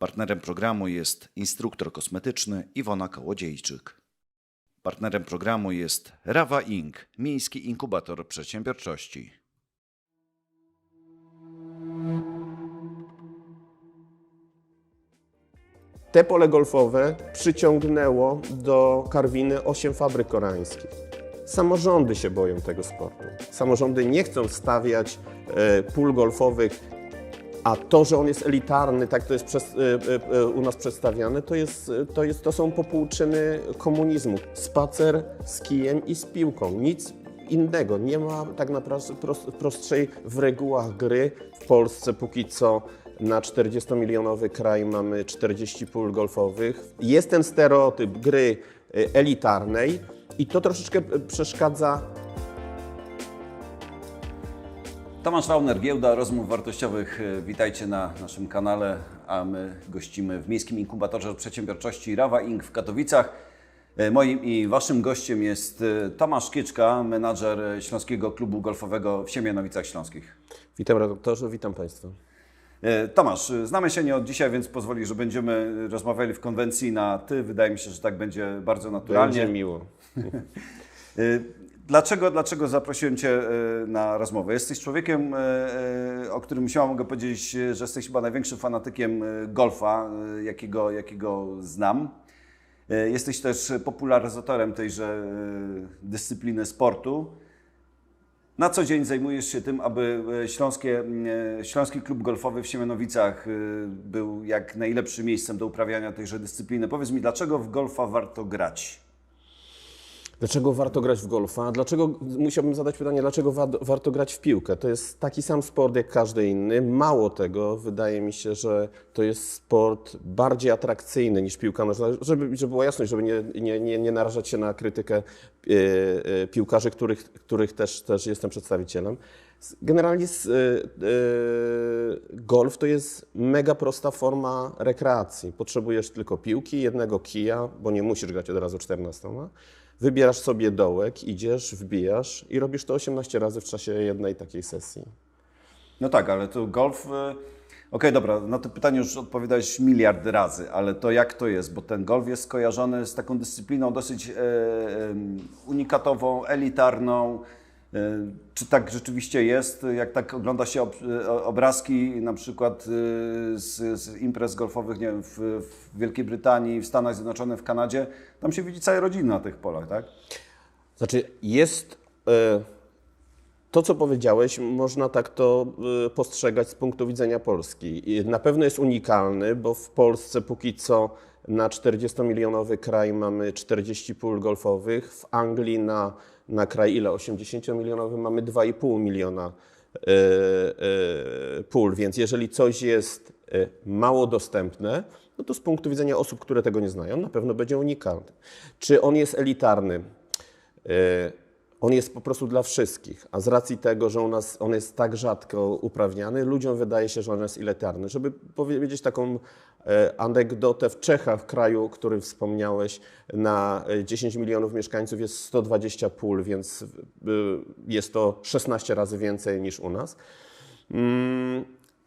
Partnerem programu jest instruktor kosmetyczny Iwona Kołodziejczyk. Partnerem programu jest Rawa Inc., miejski inkubator przedsiębiorczości. Te pole golfowe przyciągnęło do Karwiny 8 fabryk koreańskich. Samorządy się boją tego sportu. Samorządy nie chcą stawiać e, pól golfowych, a to, że on jest elitarny, tak to jest przez, e, e, u nas przedstawiane, to, jest, to, jest, to są popłuczyny komunizmu. Spacer z kijem i z piłką. Nic innego. Nie ma tak naprawdę prost, prostszej w regułach gry. W Polsce póki co na 40-milionowy kraj mamy 40 pól golfowych. Jest ten stereotyp gry e, elitarnej i to troszeczkę przeszkadza Tomasz Rauner, Giełda Rozmów Wartościowych. E, Witajcie na naszym kanale, a my gościmy w Miejskim Inkubatorze Przedsiębiorczości Rawa Inc. w Katowicach. E, Moim i Waszym gościem jest e, Tomasz Kieczka, menadżer Śląskiego Klubu Golfowego w Siemianowicach Śląskich. Witam redaktorze, witam Państwa. Tomasz, znamy się nie od dzisiaj, więc pozwoli, że będziemy rozmawiali w konwencji na ty. Wydaje mi się, że tak będzie bardzo naturalnie. Będzie miło. Dlaczego, dlaczego zaprosiłem Cię y, na rozmowę? Jesteś człowiekiem, y, y, o którym śmiało mogę powiedzieć, że jesteś chyba największym fanatykiem golfa, jakiego, jakiego znam. Jesteś też popularyzatorem tejże dyscypliny sportu. Na co dzień zajmujesz się tym, aby śląskie, Śląski Klub Golfowy w Siemianowicach był jak najlepszym miejscem do uprawiania tejże dyscypliny. Powiedz mi, dlaczego w golfa warto grać? Dlaczego warto grać w golfa? Dlaczego, musiałbym zadać pytanie, dlaczego wa warto grać w piłkę? To jest taki sam sport jak każdy inny. Mało tego, wydaje mi się, że to jest sport bardziej atrakcyjny niż piłka nożna. Żeby, żeby była jasność, żeby nie, nie, nie, nie narażać się na krytykę e, e, piłkarzy, których, których też, też jestem przedstawicielem. Generalnie e, golf to jest mega prosta forma rekreacji. Potrzebujesz tylko piłki, jednego kija, bo nie musisz grać od razu 14. Wybierasz sobie dołek, idziesz, wbijasz i robisz to 18 razy w czasie jednej takiej sesji. No tak, ale to golf. y, Okej, dobra, na to pytanie już odpowiadałeś miliard razy, ale to jak to jest? Bo ten golf jest skojarzony z taką dyscypliną dosyć e, e, unikatową, elitarną. E, czy tak rzeczywiście jest? Jak tak ogląda się e, obrazki na przykład e, z, z imprez golfowych nie wiem, w, w Wielkiej Brytanii, w Stanach Zjednoczonych, w Kanadzie, tam się widzi całe rodziny na tych polach, tak? Znaczy, jest to, co powiedziałeś, można tak to postrzegać z punktu widzenia Polski. Na pewno jest unikalny, bo w Polsce póki co na 40-milionowy kraj mamy 40 pól golfowych, w Anglii na, na kraj ile? 80-milionowy mamy 2,5 miliona e, e, pól, więc jeżeli coś jest e, mało dostępne, no to z punktu widzenia osób, które tego nie znają, na pewno będzie unikalny. Czy on jest elitarny? E, On jest po prostu dla wszystkich, a z racji tego, że u nas on jest tak rzadko uprawniany, ludziom wydaje się, że on jest elitarny. Żeby powiedzieć taką e, anegdotę, w Czechach, kraju, o którym wspomniałeś, na e, 10 milionów mieszkańców jest 120 pól, więc e, jest to 16 razy więcej niż u nas.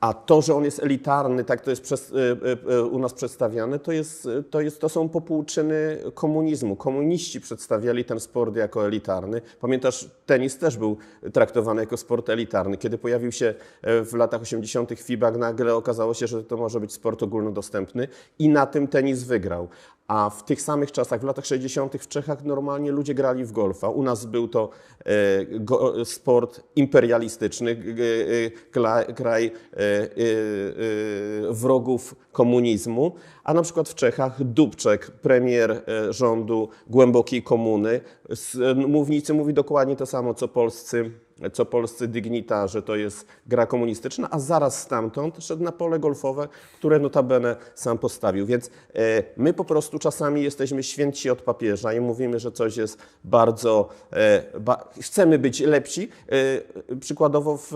A to, że on jest elitarny, tak to jest przez, y, y, y, u nas przedstawiane, to, jest, to, jest, to są popłuczyny komunizmu. Komuniści przedstawiali ten sport jako elitarny. Pamiętasz, tenis też był traktowany jako sport elitarny. Kiedy pojawił się e, w latach 80. FIBA, nagle okazało się, że to może być sport ogólnodostępny i na tym tenis wygrał. A w tych samych czasach, w latach 60. w Czechach normalnie ludzie grali w golfa. U nas był to e, sport imperialistyczny, kraj e, e, wrogów komunizmu, a na przykład w Czechach Dubczek, premier e, rządu głębokiej komuny, z mównicy mówi dokładnie to samo, co polscy co polscy dygnitarze, to jest gra komunistyczna, a zaraz stamtąd szedł na pole golfowe, które notabene sam postawił. Więc e, my po prostu czasami jesteśmy święci od papieża i mówimy, że coś jest bardzo, e, ba, chcemy być lepsi. E, przykładowo w,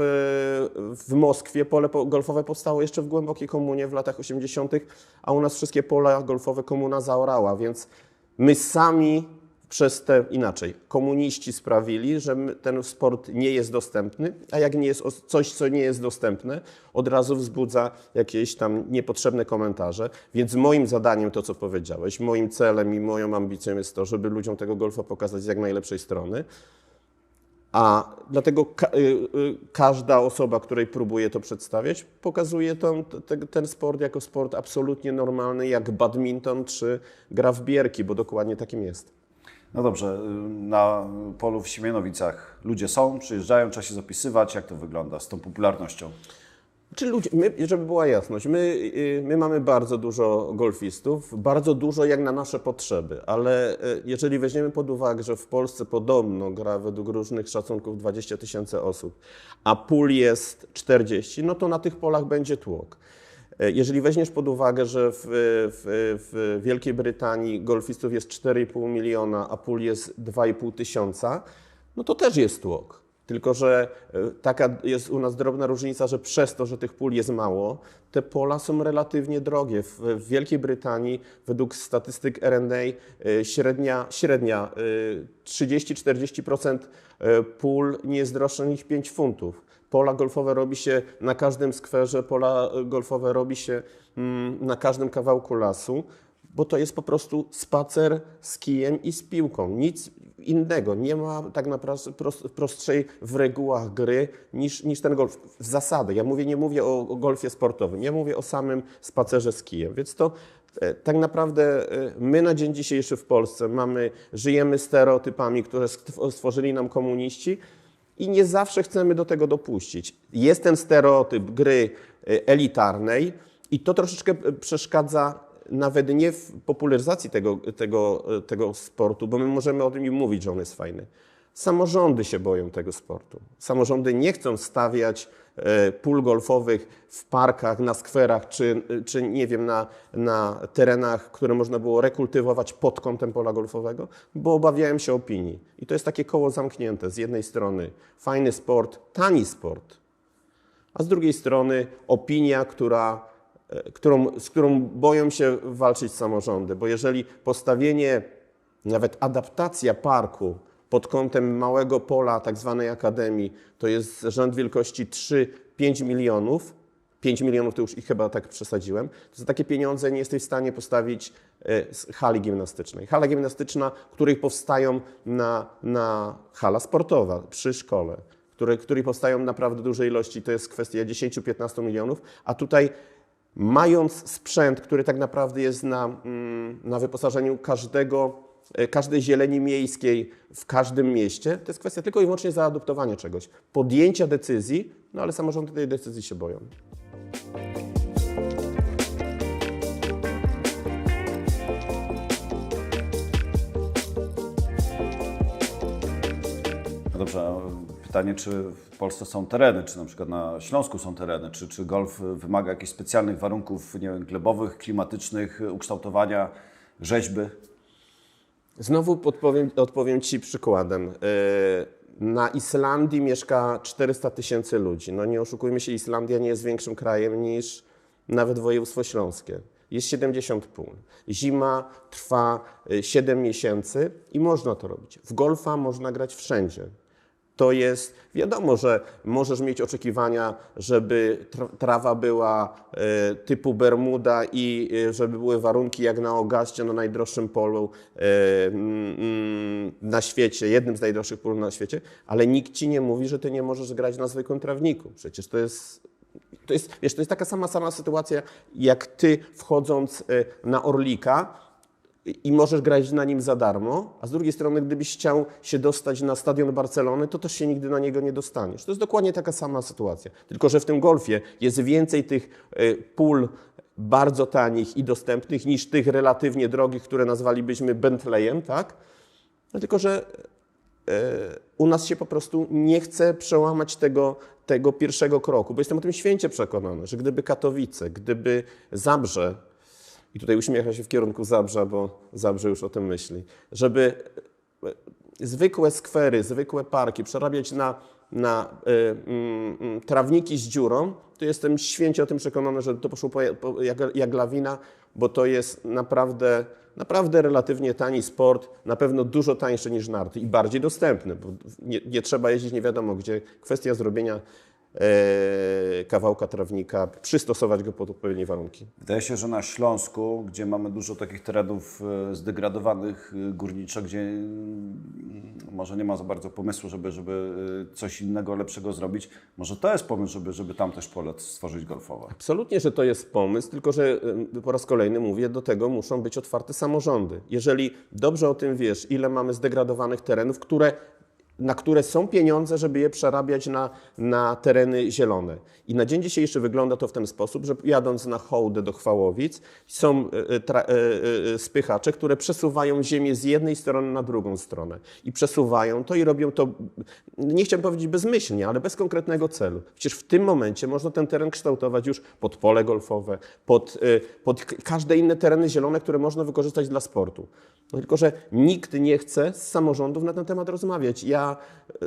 w Moskwie pole po- golfowe powstało jeszcze w głębokiej komunie w latach 80., a u nas wszystkie pola golfowe komuna zaorała, więc my sami przez te inaczej. Komuniści sprawili, że ten sport nie jest dostępny, a jak nie jest coś, co nie jest dostępne, od razu wzbudza jakieś tam niepotrzebne komentarze. Więc moim zadaniem, to co powiedziałeś, moim celem i moją ambicją jest to, żeby ludziom tego golfa pokazać z jak najlepszej strony. A dlatego ka- y, y, każda osoba, której próbuje to przedstawiać, pokazuje ten sport jako sport absolutnie normalny, jak badminton czy gra w bierki, bo dokładnie takim jest. No dobrze, y, na polu w Siemianowicach ludzie są, przyjeżdżają, trzeba się zapisywać. Jak to wygląda z tą popularnością? Czy ludzie, my, żeby była jasność, my, y, my mamy bardzo dużo golfistów, bardzo dużo jak na nasze potrzeby, ale y, jeżeli weźmiemy pod uwagę, że w Polsce podobno gra według różnych szacunków 20 tysięcy osób, a pól jest 40, no to na tych polach będzie tłok. Y, Jeżeli weźmiesz pod uwagę, że w, w, w Wielkiej Brytanii golfistów jest 4,5 miliona, a pól jest 2,5 tysiąca, no to też jest tłok. Tylko, że e, taka jest u nas drobna różnica, że przez to, że tych pól jest mało, te pola są relatywnie drogie. W, Wielkiej Brytanii według statystyk R&A e, średnia, średnia e, 30-40% e, pól nie jest droższe niż 5 funtów. Pola golfowe robi się na każdym skwerze, pola golfowe robi się mm, na każdym kawałku lasu, bo to jest po prostu spacer z kijem i z piłką. Nic innego. Nie ma tak naprawdę prost, prostszej w regułach gry niż, niż ten golf. Zasady. Ja mówię, nie mówię o, o golfie sportowym, ja mówię o samym spacerze z kijem. Więc to e, tak naprawdę e, my na dzień dzisiejszy w Polsce mamy, żyjemy stereotypami, które stw- stworzyli nam komuniści i nie zawsze chcemy do tego dopuścić. Jest ten stereotyp gry e, elitarnej i to troszeczkę e, przeszkadza nawet nie w popularyzacji tego, tego, e, tego sportu, bo my możemy o tym mówić, że on jest fajny. Samorządy się boją tego sportu. Samorządy nie chcą stawiać e, pól golfowych w parkach, na skwerach, czy, czy nie wiem, na, na terenach, które można było rekultywować pod kątem pola golfowego, bo obawiają się opinii. I to jest takie koło zamknięte. Z jednej strony fajny sport, tani sport, a z drugiej strony opinia, która, e, którą, z którą boją się walczyć samorządy, bo jeżeli postawienie, nawet adaptacja parku pod kątem małego pola, tak zwanej akademii, to jest rzęd wielkości 3-5 milionów, 5 milionów to już i chyba tak przesadziłem, to za takie pieniądze nie jesteś w stanie postawić e, hali gimnastycznej. Hala gimnastyczna, której powstają na, na hala sportowa przy szkole, które, której powstają naprawdę duże ilości, to jest kwestia 10-15 milionów, a tutaj mając sprzęt, który tak naprawdę jest na, mm, na wyposażeniu każdego, każdej zieleni miejskiej w każdym mieście, to jest kwestia tylko i wyłącznie zaadoptowania czegoś, podjęcia decyzji, no ale samorządy tej decyzji się boją. No dobrze, a pytanie, czy w Polsce są tereny, czy na przykład na Śląsku są tereny, czy, czy golf wymaga jakichś specjalnych warunków, nie wiem, glebowych, klimatycznych, ukształtowania, rzeźby? Znowu podpowiem, odpowiem Ci przykładem. Yy, Na Islandii mieszka 400 tysięcy ludzi. No nie oszukujmy się, Islandia nie jest większym krajem niż nawet województwo śląskie. Jest 70 pól. Zima trwa y, 7 miesięcy i można to robić. W golfa można grać wszędzie. To jest, wiadomo, że możesz mieć oczekiwania, żeby tra- trawa była e, typu Bermuda i e, żeby były warunki jak na Ogaście, na najdroższym polu e, mm, na świecie, jednym z najdroższych pól na świecie, ale nikt ci nie mówi, że ty nie możesz grać na zwykłym trawniku. Przecież to jest to jest, wiesz, to jest taka sama, sama sytuacja, jak ty wchodząc na Orlika i możesz grać na nim za darmo, a z drugiej strony, gdybyś chciał się dostać na stadion Barcelony, to też się nigdy na niego nie dostaniesz. To jest dokładnie taka sama sytuacja. Tylko, że w tym golfie jest więcej tych e, pól bardzo tanich i dostępnych niż tych relatywnie drogich, które nazwalibyśmy Bentleyem, tak? No tylko, że e, u nas się po prostu nie chce przełamać tego, tego pierwszego kroku, bo jestem o tym święcie przekonany, że gdyby Katowice, gdyby Zabrze, i tutaj uśmiecha się w kierunku Zabrza, bo Zabrze już o tym myśli, żeby e, zwykłe skwery, zwykłe parki przerabiać na, na y, mm, mm, trawniki z dziurą, to jestem święcie o tym przekonany, że to poszło po, po, jak, jak lawina, bo to jest naprawdę, naprawdę relatywnie tani sport, na pewno dużo tańszy niż narty i bardziej dostępny, bo nie, nie trzeba jeździć nie wiadomo gdzie. Kwestia zrobienia kawałka trawnika, przystosować go pod odpowiednie warunki. Wydaje się, że na Śląsku, gdzie mamy dużo takich terenów e, zdegradowanych e, górniczo, gdzie mm, może nie ma za bardzo pomysłu, żeby, żeby e, coś innego, lepszego zrobić, może to jest pomysł, żeby, żeby tam też pole stworzyć golfowe. Absolutnie, że to jest pomysł, tylko że po raz kolejny mówię, do tego muszą być otwarte samorządy. Jeżeli dobrze o tym wiesz, ile mamy zdegradowanych terenów, które, na które są pieniądze, żeby je przerabiać na, na tereny zielone. I na dzień dzisiejszy wygląda to w ten sposób, że jadąc na hołdę do Chwałowic, są y, y, tra, y, spychacze, które przesuwają ziemię z jednej strony na drugą stronę. I przesuwają to i robią to, nie chciałbym powiedzieć bezmyślnie, ale bez konkretnego celu. Przecież w tym momencie można ten teren kształtować już pod pole golfowe, pod, pod każde inne tereny zielone, które można wykorzystać dla sportu. No tylko, że nikt nie chce z samorządów na ten temat rozmawiać. Ja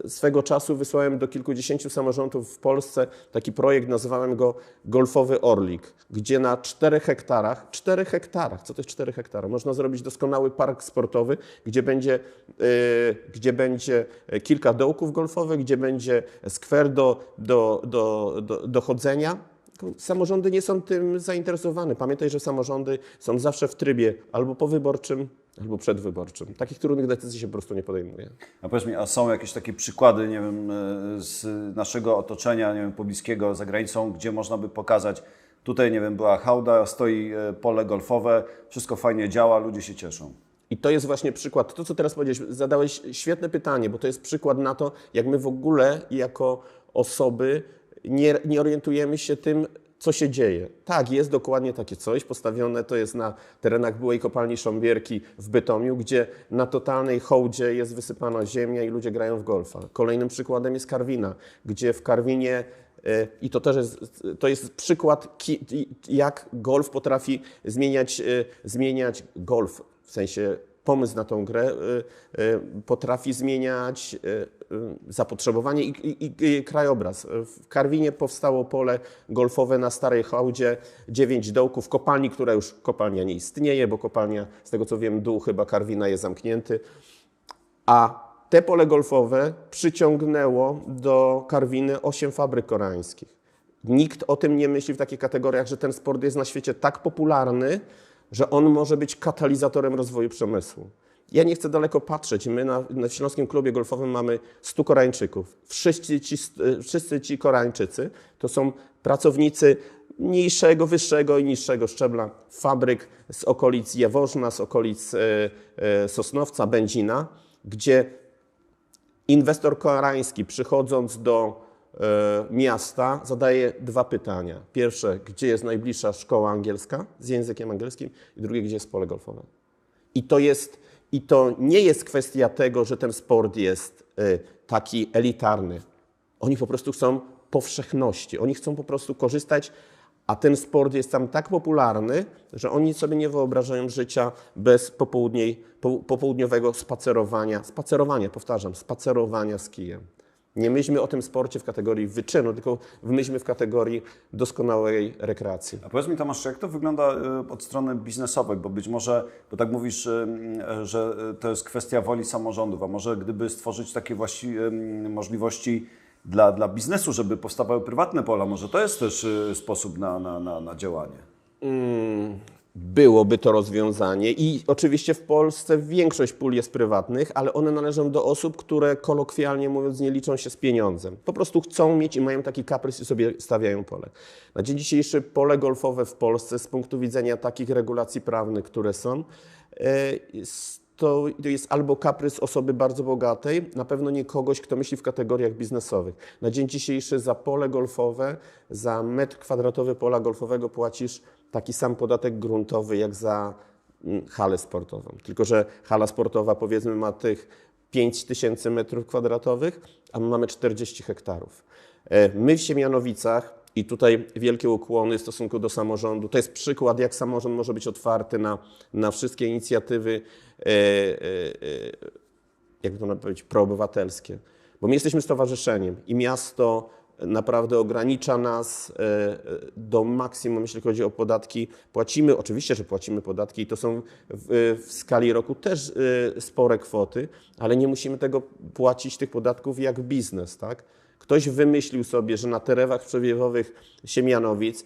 y, swego czasu wysłałem do kilkudziesięciu samorządów w Polsce taki projekt, nazywałem go Golfowy Orlik, gdzie na 4 hektarach, 4 hektarach, co to jest 4 hektary, można zrobić doskonały park sportowy, gdzie będzie, y, gdzie będzie kilka dołków golfowych, gdzie będzie skwer do, do, do, do, do chodzenia. Samorządy nie są tym zainteresowane. Pamiętaj, że samorządy są zawsze w trybie albo powyborczym, albo przedwyborczym. Takich trudnych decyzji się po prostu nie podejmuje. A powiedz mi, a są jakieś takie przykłady, nie wiem, e, z naszego otoczenia, nie wiem, pobliskiego, za granicą, gdzie można by pokazać, tutaj, nie wiem, była hałda, stoi e, pole golfowe, wszystko fajnie działa, ludzie się cieszą. I to jest właśnie przykład, to co teraz powiedziałeś, zadałeś świetne pytanie, bo to jest przykład na to, jak my w ogóle jako osoby nie, nie orientujemy się tym, co się dzieje. Tak, jest dokładnie takie coś, postawione to jest na terenach byłej kopalni Sząbierki w Bytomiu, gdzie na totalnej hołdzie jest wysypana ziemia i ludzie grają w golfa. Kolejnym przykładem jest Karwina, gdzie w Karwinie e, i to też jest, to jest przykład, jak golf potrafi zmieniać, e, zmieniać golf, w sensie pomysł na tą grę y, y, potrafi zmieniać y, zapotrzebowanie i, i, i krajobraz. W Karwinie powstało pole golfowe na Starej Hołdzie, dziewięć dołków, kopalni, która już kopalnia nie istnieje, bo kopalnia, z tego co wiem, dół chyba Karwina jest zamknięty. A te pole golfowe przyciągnęło do Karwiny osiem fabryk koreańskich. Nikt o tym nie myśli w takich kategoriach, że ten sport jest na świecie tak popularny, że on może być katalizatorem rozwoju przemysłu. Ja nie chcę daleko patrzeć. My na, na Śląskim Klubie Golfowym mamy 100 Koreańczyków. Wszyscy ci, wszyscy ci Koreańczycy to są pracownicy mniejszego, wyższego i niższego szczebla fabryk z okolic Jaworzna, z okolic e, e, Sosnowca, Będzina, gdzie inwestor koreański przychodząc do e, miasta zadaje dwa pytania. Pierwsze, gdzie jest najbliższa szkoła angielska z językiem angielskim i drugie, gdzie jest pole golfowe. I to, jest, I to nie jest kwestia tego, że ten sport jest e, taki elitarny. Oni po prostu chcą powszechności. Oni chcą po prostu korzystać, a ten sport jest tam tak popularny, że oni sobie nie wyobrażają życia bez po, popołudniowego spacerowania. Spacerowania, powtarzam, spacerowania z kijem. Nie myślmy o tym sporcie w kategorii wyczynu, tylko myślmy w kategorii doskonałej rekreacji. A powiedz mi Tomasz, jak to wygląda y, od strony biznesowej, bo być może, bo tak mówisz, y, y, że to jest kwestia woli samorządów, a może gdyby stworzyć takie możliwości dla, dla biznesu, żeby powstawały prywatne pola, może to jest też sposób na, na, na, na działanie. Byłoby to rozwiązanie i oczywiście w Polsce większość pól jest prywatnych, ale one należą do osób, które kolokwialnie mówiąc nie liczą się z pieniądzem. Po prostu chcą mieć i mają taki kaprys i sobie stawiają pole. Na dzień dzisiejszy pole golfowe w Polsce z punktu widzenia takich regulacji prawnych, które są, e, to jest albo kaprys osoby bardzo bogatej, na pewno nie kogoś, kto myśli w kategoriach biznesowych. Na dzień dzisiejszy za pole golfowe, za metr kwadratowy pola golfowego płacisz taki sam podatek gruntowy jak za mm, halę sportową. Tylko, że hala sportowa powiedzmy ma tych 5 tysięcy metrów kwadratowych, a my mamy 40 hektarów. E, My w Siemianowicach i tutaj wielkie ukłony w stosunku do samorządu. To jest przykład, jak samorząd może być otwarty na, na wszystkie inicjatywy, e, e, e, jakby to powiedzieć, proobywatelskie. Bo my jesteśmy stowarzyszeniem i miasto naprawdę ogranicza nas e, do maksimum, jeśli chodzi o podatki. Płacimy, oczywiście, że płacimy podatki i to są w, w skali roku też e, spore kwoty, ale nie musimy tego płacić, tych podatków, jak biznes, tak? Ktoś wymyślił sobie, że na terewach przewiewowych Siemianowic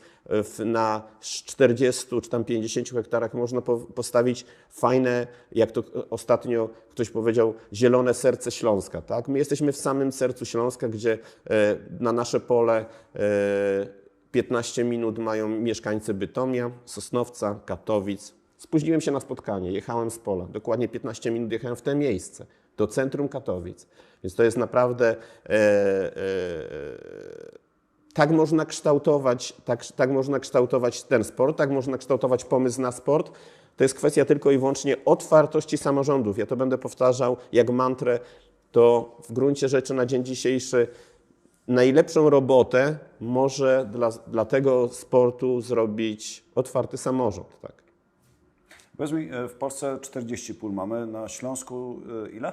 e, na 40 czy tam 50 hektarach można po, postawić fajne, jak to ostatnio ktoś powiedział, zielone serce Śląska. Tak? My jesteśmy w samym sercu Śląska, gdzie e, na nasze pole e, 15 minut mają mieszkańcy Bytomia, Sosnowca, Katowic. Spóźniłem się na spotkanie, jechałem z pola, dokładnie 15 minut jechałem w te miejsce, do centrum Katowic. Więc to jest naprawdę e, e, tak można kształtować, tak, tak można kształtować ten sport, tak można kształtować pomysł na sport. To jest kwestia tylko i wyłącznie otwartości samorządów. Ja to będę powtarzał jak mantrę, to w gruncie rzeczy na dzień dzisiejszy najlepszą robotę może dla, dla tego sportu zrobić otwarty samorząd. Tak. Powiedz mi, e, w Polsce 40 pól mamy, na Śląsku e, ile?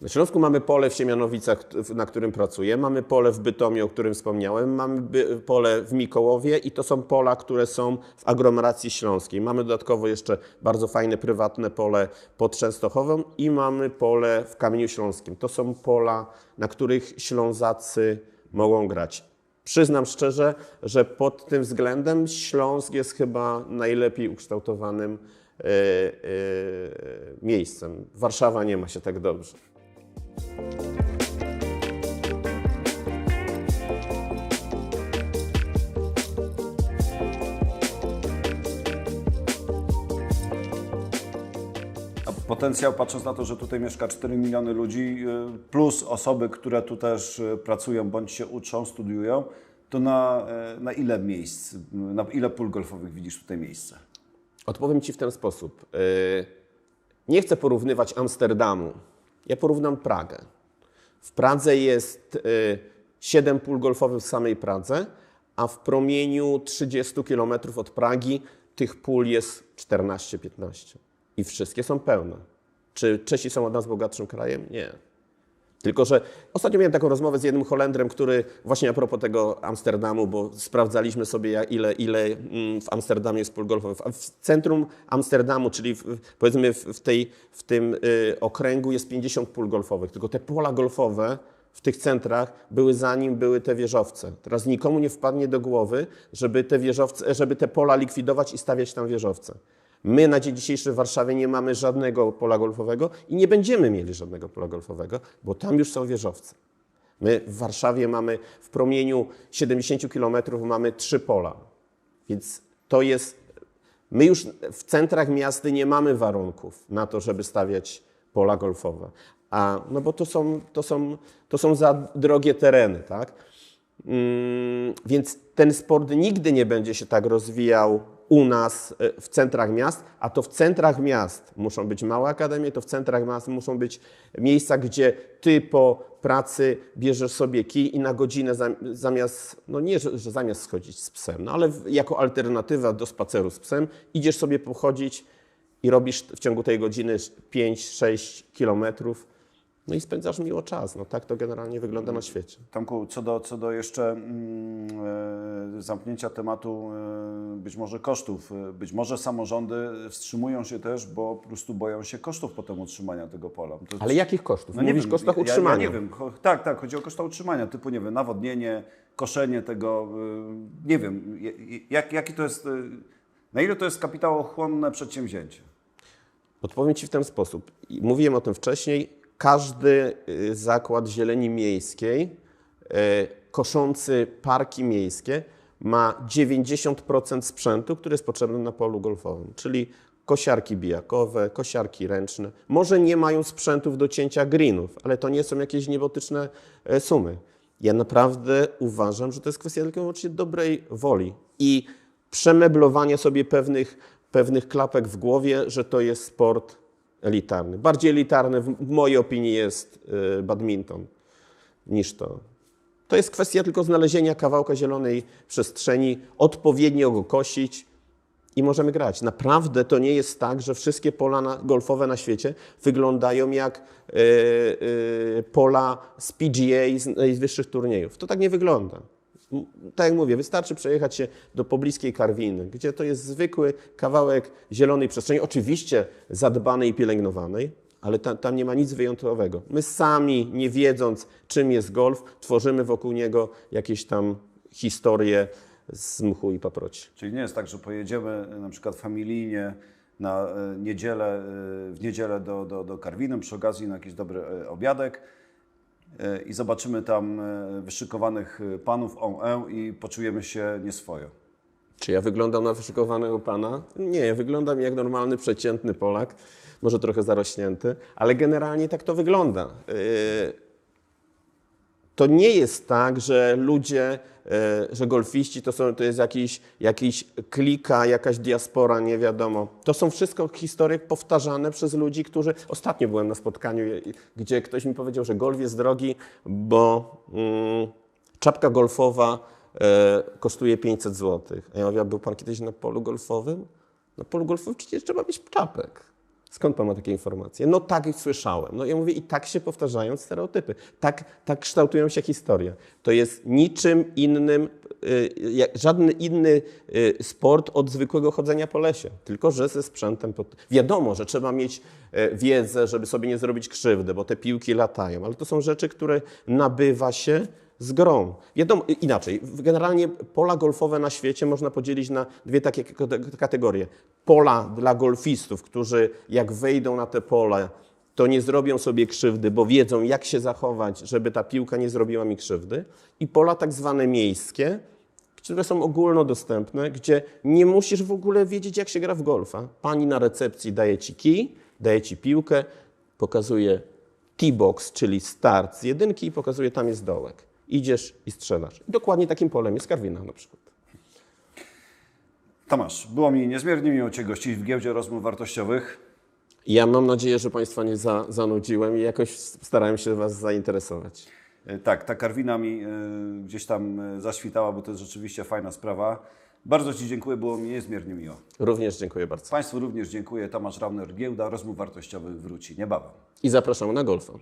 Na Śląsku mamy pole w Siemianowicach, na którym pracuję, mamy pole w Bytomiu, o którym wspomniałem, mamy pole w Mikołowie i to są pola, które są w aglomeracji śląskiej. Mamy dodatkowo jeszcze bardzo fajne prywatne pole pod Częstochową i mamy pole w Kamieniu Śląskim. To są pola, na których Ślązacy mogą grać. Przyznam szczerze, że pod tym względem Śląsk jest chyba najlepiej ukształtowanym miejscem. Warszawa nie ma się tak dobrze. Potencjał, patrząc na to, że tutaj mieszka 4 miliony ludzi, y, plus osoby, które tu też pracują, bądź się uczą, studiują, to na, na ile miejsc, na ile pól golfowych widzisz tutaj miejsce? Odpowiem Ci w ten sposób. Yy, Nie chcę porównywać Amsterdamu. Ja porównam Pragę. W Pradze jest yy, 7 pól golfowych w samej Pradze, a w promieniu 30 km od Pragi tych pól jest 14-15. I wszystkie są pełne. Czy Czesi są od nas bogatszym krajem? Nie. Tylko, że ostatnio miałem taką rozmowę z jednym Holendrem, który właśnie a propos tego Amsterdamu, bo sprawdzaliśmy sobie, ile, ile mm, w Amsterdamie jest pól golfowych. W centrum Amsterdamu, czyli w, powiedzmy w, w, tej, w tym y, okręgu jest 50 pól golfowych. Tylko te pola golfowe w tych centrach były zanim były te wieżowce. Teraz nikomu nie wpadnie do głowy, żeby te, wieżowce, żeby te pola likwidować i stawiać tam wieżowce. My na dzień dzisiejszy w Warszawie nie mamy żadnego pola golfowego i nie będziemy mieli żadnego pola golfowego, bo tam już są wieżowce. My w Warszawie mamy w promieniu 70 km mamy trzy pola. Więc to jest. My już w centrach miasty nie mamy warunków na to, żeby stawiać pola golfowe. A, no bo to są, to, są, to są za drogie tereny, tak? Mm, więc ten sport nigdy nie będzie się tak rozwijał u nas e, w centrach miast, a to w centrach miast muszą być małe akademie, to w centrach miast muszą być miejsca, gdzie ty po pracy bierzesz sobie kij i na godzinę zam- zamiast, no nie, że, zamiast schodzić z psem, no ale jako alternatywa do spaceru z psem, idziesz sobie pochodzić i robisz w ciągu tej godziny 5-6 kilometrów, no i spędzasz miło czas. No tak to generalnie wygląda na świecie. Tomku, co do, co do jeszcze mm, e, zamknięcia tematu e, być może kosztów, e, być może samorządy wstrzymują się też, bo po prostu boją się kosztów potem utrzymania tego pola. To, Ale jakich kosztów? no nie Mówisz wiem, kosztach ja- utrzymania. Ja, nie wiem, tak, tak, chodzi o koszta utrzymania, typu, nie wiem, nawodnienie, koszenie tego, nie wiem, jak, jaki to jest, na ile to jest kapitałochłonne przedsięwzięcie? Odpowiem Ci w ten sposób. Mówiłem o tym wcześniej. Każdy y, zakład zieleni miejskiej y, koszący parki miejskie ma 90% sprzętu, który jest potrzebny na polu golfowym, czyli kosiarki bijakowe, kosiarki ręczne. Może nie mają sprzętów do cięcia greenów, ale to nie są jakieś niebotyczne e, sumy. Ja naprawdę uważam, że to jest kwestia tylko wyłącznie dobrej woli i przemeblowanie sobie pewnych, pewnych klapek w głowie, że to jest sport elitarny. Bardziej elitarny w mojej opinii jest y, badminton niż to. To jest kwestia tylko znalezienia kawałka zielonej przestrzeni, odpowiednio go kosić i możemy grać. Naprawdę to nie jest tak, że wszystkie pola golfowe na świecie wyglądają jak e, e, pola z PGA z najwyższych turniejów. To tak nie wygląda. Tak jak mówię, wystarczy przejechać się do pobliskiej Karwiny, gdzie to jest zwykły kawałek zielonej przestrzeni, oczywiście zadbanej i pielęgnowanej, ale ta, tam nie ma nic wyjątkowego. My sami, nie wiedząc, czym jest golf, tworzymy wokół niego jakieś tam historie z mchu i paproci. Czyli nie jest tak, że pojedziemy na przykład familijnie na e, niedzielę, e, w niedzielę do, do, do Karwiny przy okazji na jakiś dobry e, obiadek i zobaczymy tam e, wyszykowanych e, panów on i poczujemy się nieswojo. Czy ja wyglądam na wyszykowanego pana? Nie, wyglądam jak normalny, przeciętny Polak, może trochę zarośnięty, ale generalnie tak to wygląda. Yy, To nie jest tak, że ludzie, yy, że golfiści to, są, to jest jakiś, jakiś klika, jakaś diaspora, nie wiadomo. To są wszystko historie powtarzane przez ludzi, którzy... Ostatnio byłem na spotkaniu, gdzie ktoś mi powiedział, że golf jest drogi, bo mm, czapka golfowa e, kosztuje 500 zł. A ja mówię, był pan kiedyś na polu golfowym? Na polu golfowym przecież trzeba mieć czapek. Skąd pan ma takie informacje? No tak słyszałem. No ja mówię, i tak się powtarzają stereotypy. Tak, tak kształtują się historie. To jest niczym innym, y, jak, żadny inny y, sport od zwykłego chodzenia po lesie. Tylko, że ze sprzętem. Pod... Wiadomo, że trzeba mieć e, wiedzę, żeby sobie nie zrobić krzywdy, bo te piłki latają, ale to są rzeczy, które nabywa się z grą. Wiadomo, inaczej, generalnie pola golfowe na świecie można podzielić na dwie takie kate- kategorie. Pola dla golfistów, którzy jak wejdą na te pola, to nie zrobią sobie krzywdy, bo wiedzą jak się zachować, żeby ta piłka nie zrobiła mi krzywdy. I pola tak zwane miejskie, które są ogólnodostępne, gdzie nie musisz w ogóle wiedzieć, jak się gra w golfa. Pani na recepcji daje ci kij, daje ci piłkę, pokazuje T-box, czyli start z jedynki i pokazuje, tam jest dołek. Idziesz i strzelasz. I dokładnie takim polem jest Karwina na przykład. Tomasz, było mi niezmiernie miło Cię gościć w giełdzie rozmów wartościowych. Ja mam nadzieję, że Państwa nie za, zanudziłem i jakoś starałem się Was zainteresować. E, Tak, ta Karwina mi e, gdzieś tam e, zaświtała, bo to jest rzeczywiście fajna sprawa. Bardzo Ci dziękuję, było mi niezmiernie miło. Również dziękuję bardzo. Państwu również dziękuję. Tomasz Rauner, Giełda Rozmów Wartościowych wróci niebawem. I zapraszamy na golfa.